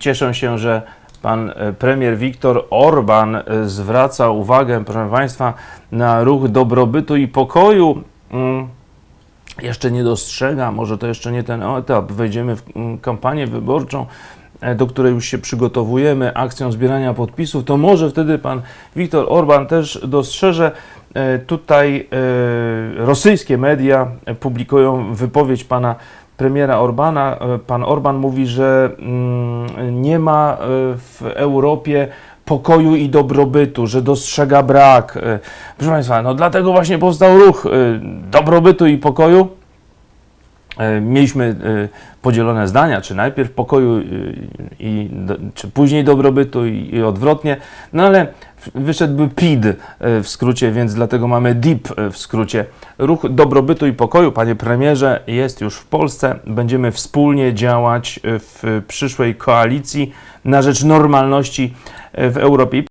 Cieszę się, że pan e, premier Viktor Orban e, zwraca uwagę, proszę państwa, na ruch dobrobytu i pokoju. Mm, Jeszcze nie dostrzega, może to jeszcze nie ten etap. Wejdziemy w mm, kampanię wyborczą, e, do której już się przygotowujemy, akcją zbierania podpisów, to może wtedy pan Viktor Orban też dostrzeże. Tutaj rosyjskie media publikują wypowiedź pana premiera Orbana. E, Pan Orban mówi, że mm, nie ma e, w Europie pokoju i dobrobytu, że dostrzega brak. E, Proszę Państwa, no dlatego właśnie powstał ruch dobrobytu i pokoju. Mieliśmy podzielone zdania, czy najpierw pokoju i, czy później dobrobytu i, i odwrotnie, no ale wyszedłby PID e, w skrócie, więc dlatego mamy DIP e, w skrócie. Ruch dobrobytu i pokoju, panie premierze, jest już w Polsce. Będziemy wspólnie działać e, w przyszłej koalicji na rzecz normalności w Europie.